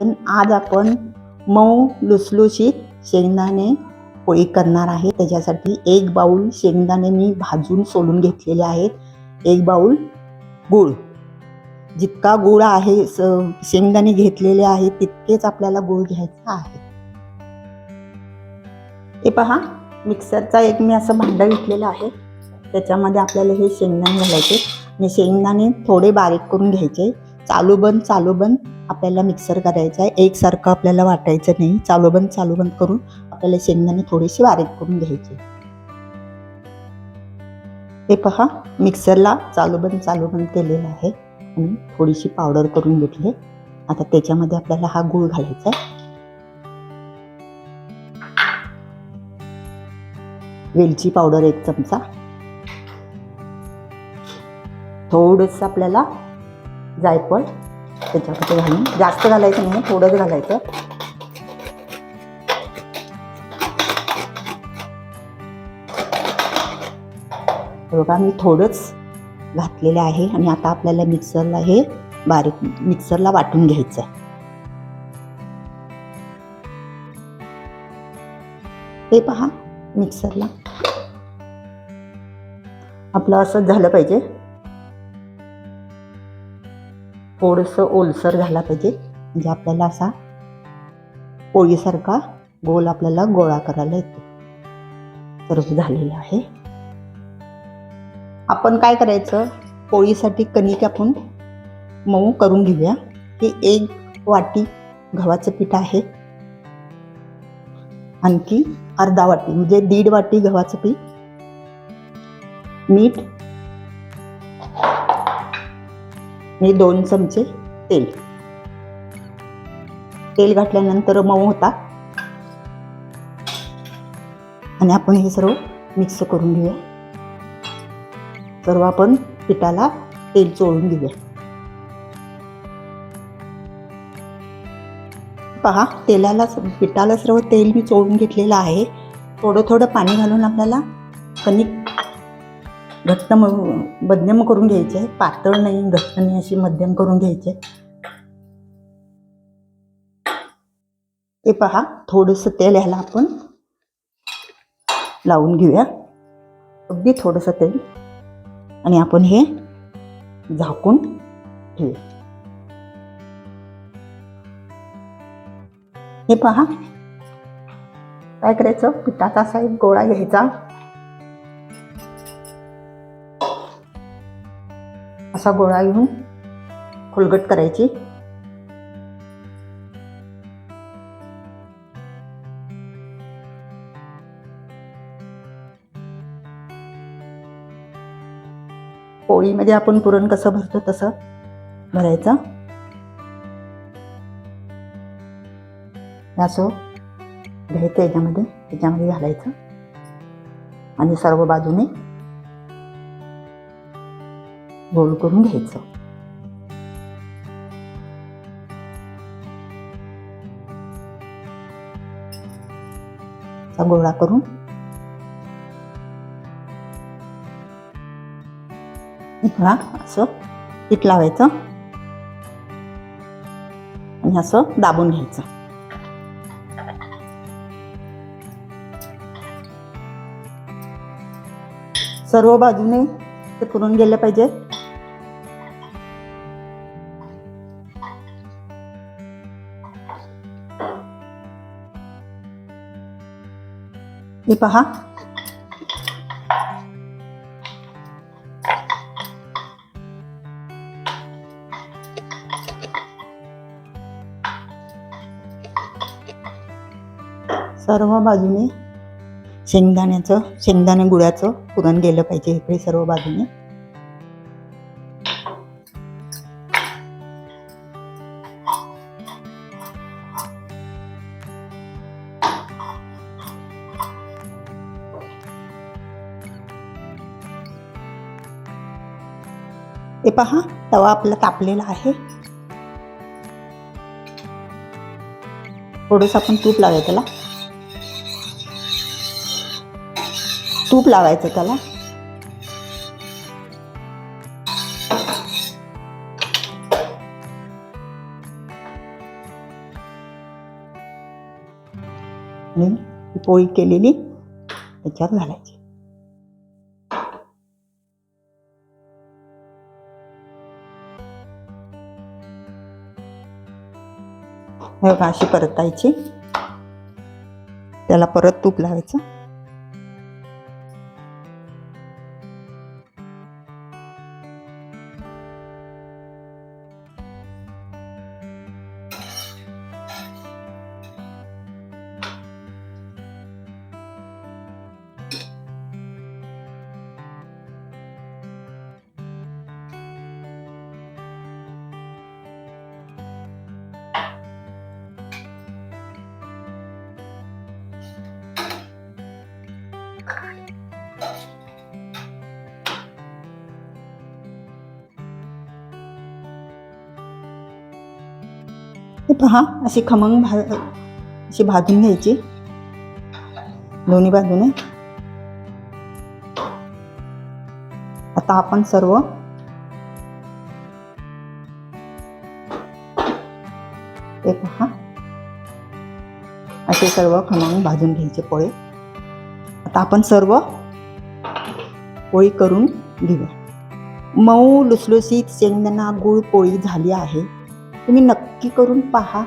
पण आज आपण मऊ लुसलुशीत शेंगदाणे पोळी करणार आहे. त्याच्यासाठी एक बाऊल शेंगदाणे मी भाजून सोलून घेतलेले आहेत. एक बाऊल गूळ. जितका गूळ आहे स- शेंगदाणे घेतलेले आहे तितकेच आपल्याला गूळ घ्यायचा आहे. हे पहा मिक्सरचा एक मी असं भांडं घेतलेलं आहे. त्याच्यामध्ये आपल्याला हे शेंगदाणे घालायचे. आणि शेंगदाणे थोडे बारीक करून घ्यायचे. चालू बंद चालू बंद. आपल्याला मिक्सर करायचं आहे. एकसारखं आपल्याला वाटायचं नाही. चालू बंद चालू बंद करून आपल्याला शेंगदाणे थोडेसे बारीक करून घ्यायचे. हे पहा मिक्सरला चालू बंद चालू बंद केलेलं आहे. आणि थोडीशी पावडर करून घेतली. आता त्याच्यामध्ये आपल्याला हा गूळ घालायचा आहे. वेलची पावडर एक चमचा. थोडंसं आपल्याला जायफळ त्याच्यामध्ये घालून. जास्त घालायचं नाही थोडंच घालायचं. बघा मी थोडंच घातलेलं आहे आणि आता आपल्याला मिक्सरला हे बारीक मिक्सरला वाटून घ्यायचं आहे. हे पहा मिक्सरला. आपलं असंच झालं पाहिजे. थोडंसं ओलसर झाला पाहिजे. म्हणजे आपल्याला असा पोळीसारखा गोल आपल्याला गोळा करायला येतो. सर्व झालेलं आहे. आपण काय करायचं? पोळीसाठी कणिक आपण मऊ करून घेऊया. हे एक वाटी गव्हाचं पीठ आहे. आणखी अर्धा वाटी म्हणजे दीड वाटी गव्हाचं पीठ मीठ आणि दोन चमचे तेल. तेल घातल्यानंतर मऊ होता. आणि आपण हे सर्व मिक्स करून घेऊया. सर्व आपण पिठाला तेल चोळून घेऊया. पहा तेलाला पिठाला सर्व तेल मी चोळून घेतलेलं आहे. थोडं थोडं पाणी घालून आपल्याला कणिक घट्ट मग मध्यम करून घ्यायचे आहे पातळ नाही घट्ट नाही अशी मध्यम करून घ्यायचे. हे पहा थोडंसं तेल ह्याला आपण लावून घेऊया. अगदी थोडंसं तेल. आणि आपण हे झाकून ठेवूया. हे पहा. काय करायचं? पिठाचा असा एक गोळा घ्यायचा. असा गोळा घेऊन खोलगट करायची. पोळीमध्ये आपण पुरण कसं भरतो तसं भरायचं. असं घ्यायचं याच्यामध्ये त्याच्यामध्ये घालायचं. आणि सर्व बाजूने गोल करून घ्यायचं गोळा करून हा असं पीठ लावायचं आणि असं दाबून घ्यायचं सर्व बाजूने ते पुरून गेलं पाहिजे हे पहा. सर्व बाजूने शेंगदाण्याचं शेंगदाणे गुळाचं पुरण गेलं पाहिजे इकडे सर्व बाजूने. हे पहा तवा आपला तापलेला आहे. थोडंसं आपण तूप लावायचं त्याला. तूप लावायचं त्याला. पोळी केलेली त्याच्यात घालायची. हे अशी परतायची. त्याला परत तूप लावायचं. पहा अशी खमंग भा अशी भाजून घ्यायची. दोन्ही बाजूने. आता आपण सर्व एक पहा. असे सर्व खमंग भाजून घ्यायचे पोळे. आता आपण सर्व पोळी करून घेऊया. मऊ लुसलुसीत शेंगदाणा गुळ पोळी झाली आहे. तुम्ही नक्की करून पहा.